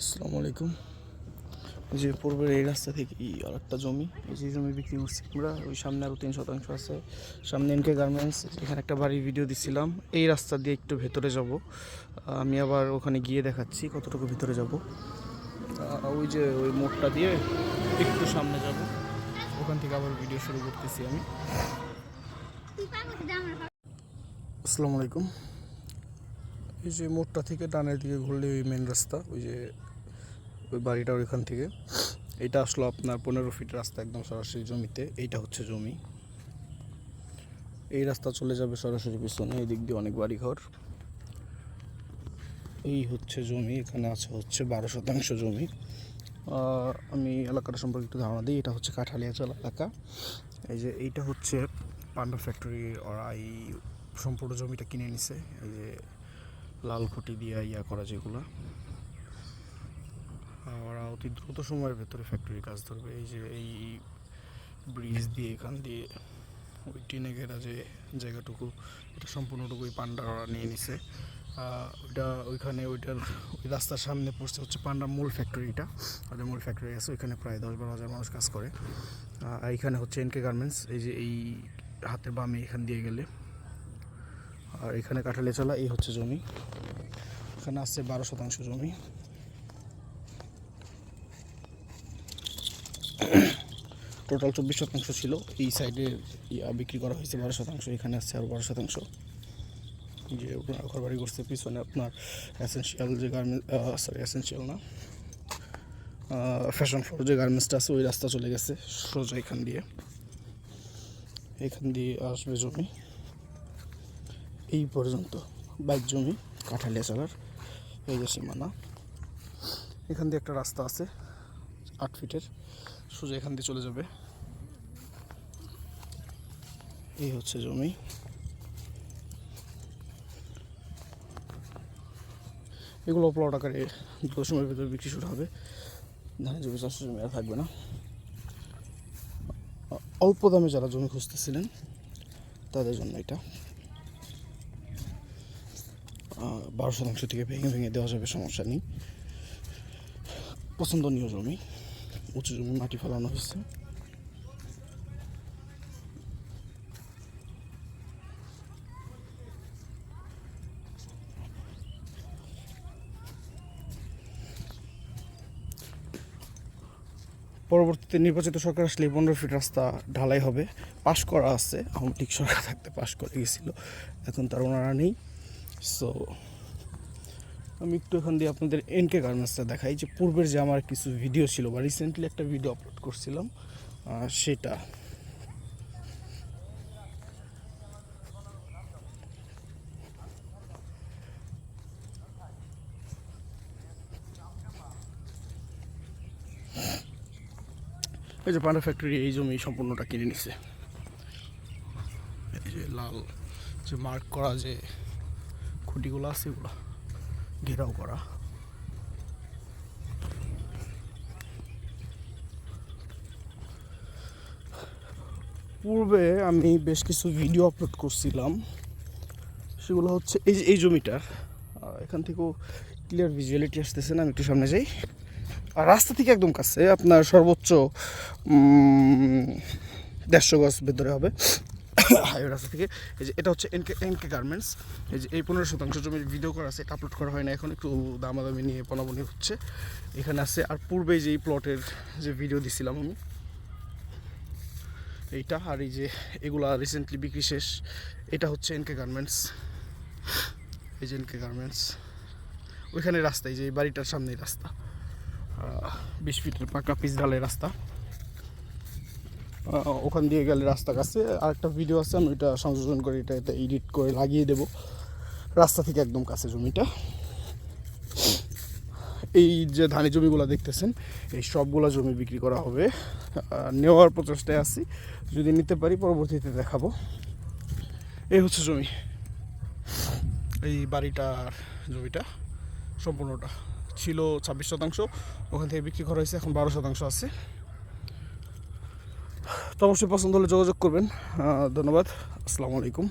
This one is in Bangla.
আসসালামু আলাইকুম। এই যে পূর্বের এই রাস্তা থেকে আর একটা জমি, এই যে জমি বিক্রি করছি আমরা, ওই সামনে আরও তিন শতাংশ আছে। সামনে এনকে গার্মেন্টস, এখানে একটা বাড়ির ভিডিও দিছিলাম। এই রাস্তা দিয়ে একটু ভেতরে যাব। আমি আবার ওখানে গিয়ে দেখাচ্ছি কতটুকু ভিতরে যাব। ওই যে ওই মোড়টা দিয়ে একটু সামনে যাব। ওখান থেকে আবার ভিডিও শুরু করতেছি আমি। আসসালামু আলাইকুম। এই যে মোড়টা থেকে ডানের দিকে ঘুরলে ওই মেন রাস্তা, ওই যে ওই বাড়িটা ওইখান থেকে। এটা আসলো আপনার পনেরো ফিট রাস্তা একদম সরাসরি জমিতে, এইটা হচ্ছে জমি। এই রাস্তা চলে যাবে সরাসরি পিছনে এই দিক দিয়ে অনেক বাড়ি ঘর এই হচ্ছে জমি, এখানে আছে হচ্ছে বারো শতাংশ জমি। আমি এলাকাটা সম্পর্কে একটু ধারণা দিই, এটা হচ্ছে কাঠালিয়াচল এলাকা। এই যে এইটা হচ্ছে পান্ডা ফ্যাক্টরি ওরা এই সম্পূর্ণ জমিটা কিনে নিছে। এই যে লাল খুঁটি দিয়ে ইয়া করা যেগুলো। ওরা অতি দ্রুত সময়ের ভেতরে ফ্যাক্টরি কাজ ধরবে। এই যে এই ব্রিজ দিয়ে, এখান দিয়ে, ওই টিনে ঘেরা যে জায়গাটুকু, এটা সম্পূর্ণটুকু ওই পান্ডা ওরা নিয়ে নিছে। ওইটা ওইখানে ওইটার, ওই রাস্তার সামনে পড়ছে হচ্ছে পান্ডার মূল ফ্যাক্টরিটা ওদের মূল ফ্যাক্টরি আছে, ওইখানে প্রায় দশ বারো হাজার মানুষ কাজ করে। এইখানে হচ্ছে এনকে গার্মেন্টস এই যে এই হাতের বামে এখান দিয়ে গেলে। আর এখানে কাঠালে চলা, এই হচ্ছে জমি। এখানে আসছে বারো শতাংশ জমি। টোটাল চব্বিশ শতাংশ ছিল। এই সাইডে বিক্রি করা হয়েছে বারো শতাংশ, এখানে আসছে আরও বারো শতাংশ। যে ঘর বাড়ি করছে, পিছনে আপনার অ্যাসেন্সিয়াল যে গার্মেন্ট সরি অ্যাসেন্সিয়াল না ফ্যাশন ফ্লোর যে গার্মেন্টসটা আছে, ওই রাস্তা চলে গেছে সোজা এখান দিয়ে। এখান দিয়ে আসবে জমি। এই পর্যন্ত। বাইক জমি, কাঁঠালিয়া চালার, এই যে সীমানা। এখান দিয়ে একটা রাস্তা আছে, আট ফিটের। সোজা এখান দিয়ে চলে যাবে। এই হচ্ছে জমি। এগুলো প্লট আকারে দ্রুত সময়ের ভিতরে বিক্রি শুরু হবে। ধানের জমি, চাষের জমি আর থাকবে না। অল্প দামে যারা জমি খুঁজতেছিলেন, তাদের জন্য এটা। বারো শতাংশ থেকে ভেঙে ভেঙে দেওয়া যাবে, সমস্যা নেই। পছন্দনীয় জমি, উঁচু জমি, মাটি ফেলানো হয়েছে। পরবর্তীতে নির্বাচিত সরকার আসলে পনেরো ফিট রাস্তা ঢালাই হবে। পাশ করা আছে, আওয়ামী লীগ সরকার থাকতে পাশ করে গেছিল। এখন তার ওনারা নেই। সো আমি একটু এখান দিয়ে আপনাদের এনকে গার্মেন্টসটা দেখাই। যে পূর্বের যে আমার কিছু ভিডিও ছিল, বা রিসেন্টলি একটা ভিডিও আপলোড করছিলাম সেটা। এই যে পান্ডা ফ্যাক্টরি এই জমি সম্পূর্ণটা কিনে নিছে। এই যে লাল যে মার্ক করা যে খুঁটিগুলো আছে এগুলো। ঘেরাও করা। পূর্বে আমি বেশ কিছু ভিডিও আপলোড করছিলাম। সেগুলো হচ্ছে এই এই জমিটার আহ, এখান থেকেও ক্লিয়ার ভিজুয়ালিটি আসতেছে না আমি একটু সামনে যাই। আর রাস্তা থেকে একদম কাছে আপনার সর্বোচ্চ দেড়শো গজ ভেতরে হবে। হাইওয়ে রাস্তা থেকে। এই যে এটা হচ্ছে এনকে এনকে গার্মেন্টস এই যে এই পনেরো শতাংশ জমির ভিডিও করা আছে, এটা আপলোড করা হয় না। এখন একটু দামাদামি নিয়ে পনাবনি হচ্ছে। এখানে আছে, আর পূর্বে যে এই প্লটের যে ভিডিও দিছিলাম আমি, এইটা, আর এই যে এগুলা রিসেন্টলি বিক্রি শেষ, এটা হচ্ছে এনকে গার্মেন্টস এই যে এনকে গার্মেন্টস ওইখানে রাস্তা এই যে বাড়িটার সামনেই রাস্তা। বিশ ফিটের পাকা পিস ঢালাই রাস্তা। ওখান দিয়ে গেলে রাস্তা কাছে। আরেকটা ভিডিও আছে, আমি ওইটা সংযোজন করে এটা এটা এডিট করে লাগিয়ে দেব। রাস্তা থেকে একদম কাছে জমিটা। এই যে ধানের জমিগুলো দেখতেছেন, এই সবগুলো জমি বিক্রি করা হবে। নেওয়ার প্রচেষ্টায় আছি। যদি নিতে পারি, পরবর্তীতে দেখাবো। এই হচ্ছে জমি। এই বাড়িটার জমিটা সম্পূর্ণটা ছিল ছাব্বিশ শতাংশ। ওখান থেকে বিক্রি করা হয়েছে, এখন বারো শতাংশ আছে। তো অবশ্যই পছন্দ হলে যোগাযোগ করবেন। ধন্যবাদ। আসসালামু আলাইকুম।